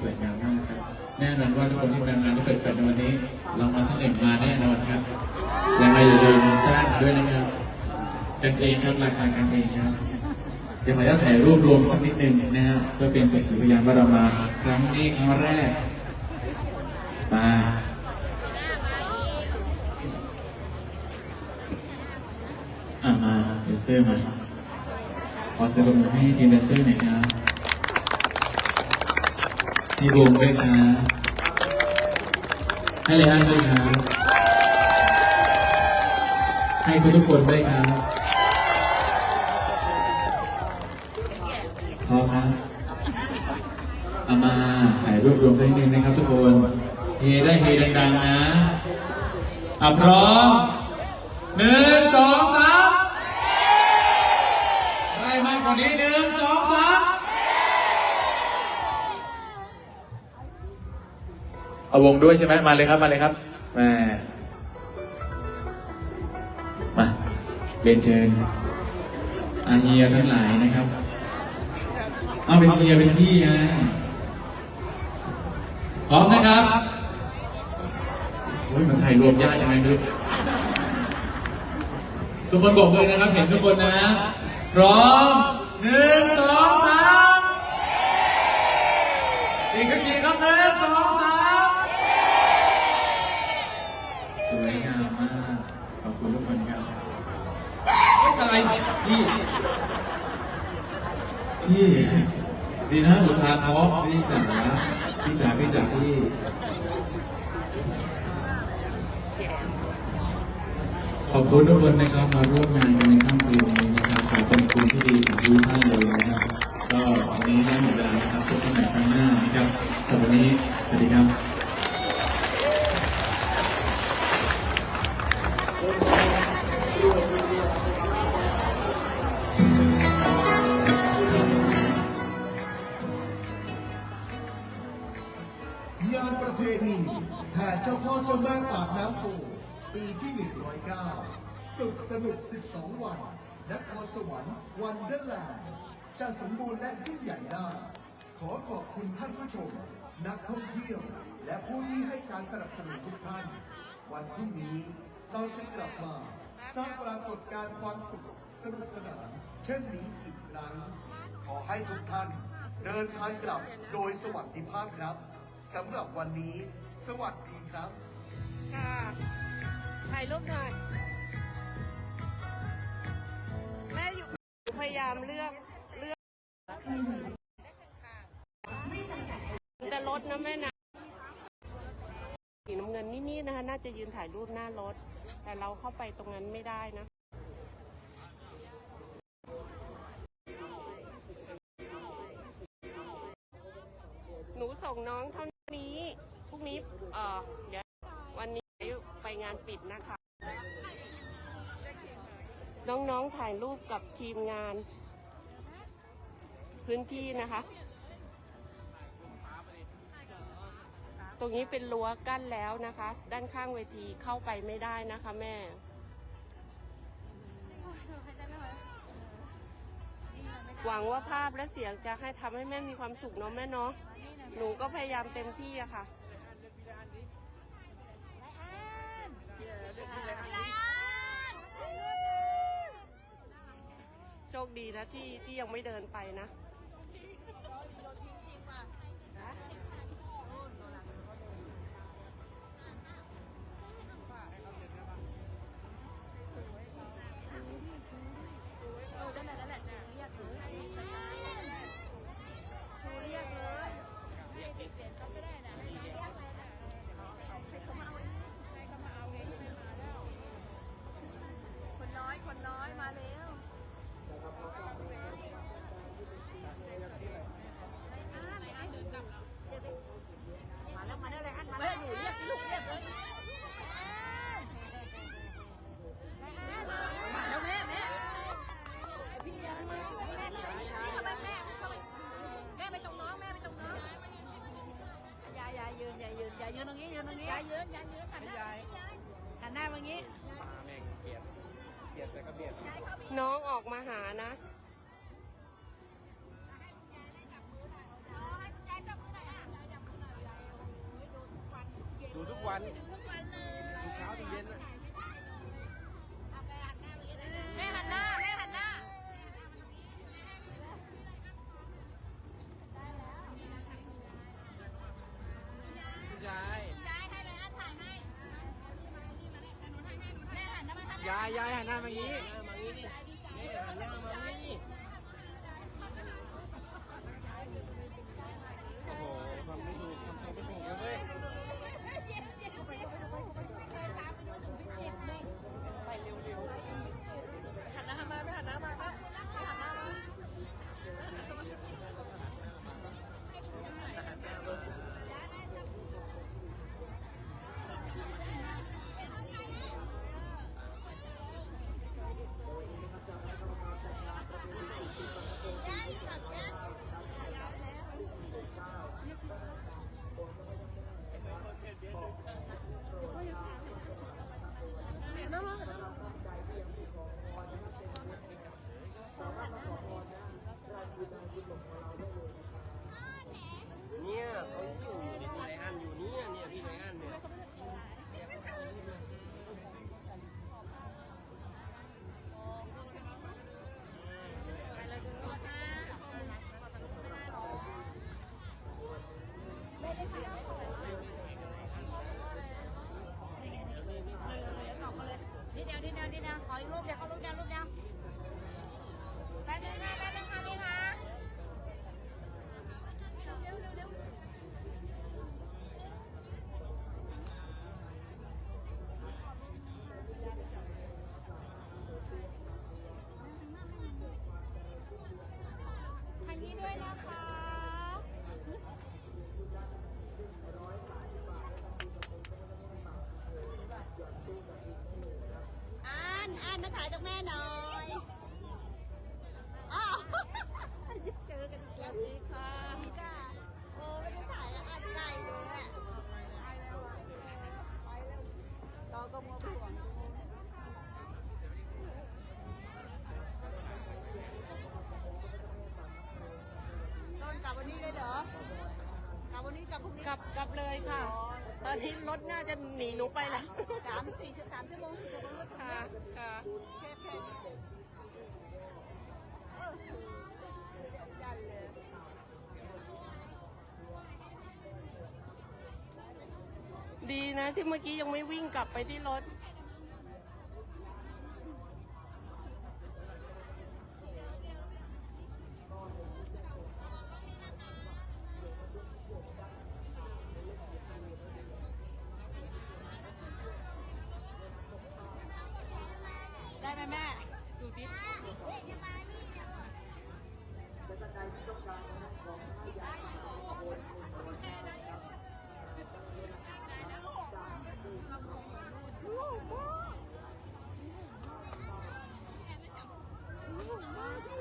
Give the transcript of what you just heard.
สวยงามมากครับ แน่นอนว่าทุกคนที่มางานที่เปิดแฟลชในวันนี้รางวัลที่หนึ่งมาแน่นอนครับยังไงอย่าลืมจ้างด้วยนะครับกันเองครับราคากันเองครับเดี๋ยวขออนุญาตถ่ายรูปรวมสักนิดหนึ่งนะฮะเพื่อเป็นสักขีพยานว่าเรามาครั้งนี้ครั้งแรกมาอะมาเดนเซอร์มาขอเสียงปรบมือให้ทีมแดนเซอร์หน่อยครับ พี่บูมด้วยครับให้เลยอันด้วยครับให้ทุกทุกคนด้วยครับพอครับเอามาถ่ายรูปรวมสักนิดนึงนะครับทุกคน เฮได้เฮดังๆนะอะพร้อมหนึ่งสองสามได้มากกว่านี้หนึ่งสองสาม เอาวงด้วยใช่ไหมมาเลยครับมาเลยครับม่มาเรียนเชิญอาเฮียทั้งหลายนะครับ เอาเป็นเฮียเป็นพี่ไงพร้อมนะครับโอ้ยมันถ่ายรวมญาติยังไงไม่รู้ทุกคนบอกเลยนะครับ เห็นทุกคนนะพร้อม พี่พี่ดีนะอุทานพราะพี่จ๋าพี่จ๋าพี่จ๋าพี่ขอบคุณทุกคนนะครับมาร่วมงานกันในค่ำคืนนี้นะครับขอเป็นคุณที่ดีของทุกท่านเลยนะครับก็วันนี้ได้หมดเวลานะครับพบกันใหม่ครั้งหน้านะครับสำหรับวันนี้สวัสดีครับ ปีที่ 109 สุดสนุก 12 วันนครสวรรค์วันเดอร์แลนด์จะสมบูรณ์และยิ่งใหญ่ได้ ขอขอบคุณท่านผู้ชม นักท่องเที่ยว และผู้ที่ให้การสนับสนุนทุกท่าน วันพรุ่งนี้เราจะกลับมาสร้างปรากฏการณ์ความสุขสนุกสนานเช่นนี้อีกครั้ง ขอให้ทุกท่าน เดินทางกลับโดยสวัสดิภาพครับสำหรับวันนี้ สวัสดีครับค่ะ ถ่ายรูปหน่อยแม่อยู่พยายามเลือกเลือก แต่รถนะแม่นะสีน้ำเงินนี่ๆนะคะ น่าจะยืนถ่ายรูปหน้ารถ แต่เราเข้าไปตรงนั้นไม่ได้นะหนูส่งน้องเท่านี้ พรุ่งนี้ เออเดี๋ยว งานปิดนะคะ น้องๆถ่ายรูปกับทีมงาน พื้นที่นะคะ ตรงนี้เป็นรั้วกั้นแล้วนะคะ ด้านข้างเวทีเข้าไปไม่ได้นะคะแม่หวังว่าภาพและเสียงจะให้ทำให้แม่มีความสุขเนาะแม่เนาะหนูก็พยายามเต็มที่อะค่ะ โชค ดีนะที่ที่ยังไม่เดินไปนะ ยืนตรงนี้ยืนตรงนี้ยายยืนยายยืนหันหน้าหันหน้ามางี้น้องออกมาหานะดูทุกวันดู ยายหันหน้ามางี้หน้ามางี้ดินี่หันหน้ามางี้โอ้โหทำไม่ถูกทำไม่ถูกนะยเว้ย หันหน้ามาไม่หันหน้ามาไม่หันหน้ามา เนี่ยเขาอยู่เนี่ยพี่ไรอันอยู่เนี่ยเนี่ยพี่ไรอันเนี่ย นิดเดียวนิดเดียวนิดเดียวข ออีกรูปเดียวขอรูปเดียวรูปเดียวแป๊บนึงนะแป๊บนึงค่ะพี่คะเร็วเร็วเร็ว ทางนี้ด้วยนะคะ อ่านอ่านมาถ่ายตรงแม่หน่อยอ้าวเจ อกันอีกแล้วดีค่ะดีค่ะโอ้ไม่ได้ถ่ายแล้วอ่านไกลเลยอะไปแล้วอะไปแล้วเราก็มัวห่วงนอนกลับวันนี้เลยเหรอกลับวันนี้กลับพรุ่งนี้กลับกลับเลยค่ะ ตอนนี้รถน่าจะหนีหนูไปแล้วสามสี่สามชั่วโมงสี่ชั่วโมงก็ถึงค่ะแล้วค่ะ แค่แค่เออยันเลย ดีนะที่เมื่อกี้ยังไม่วิ่งกลับไปที่รถ ได้ไหมแม่ดูดิ มาก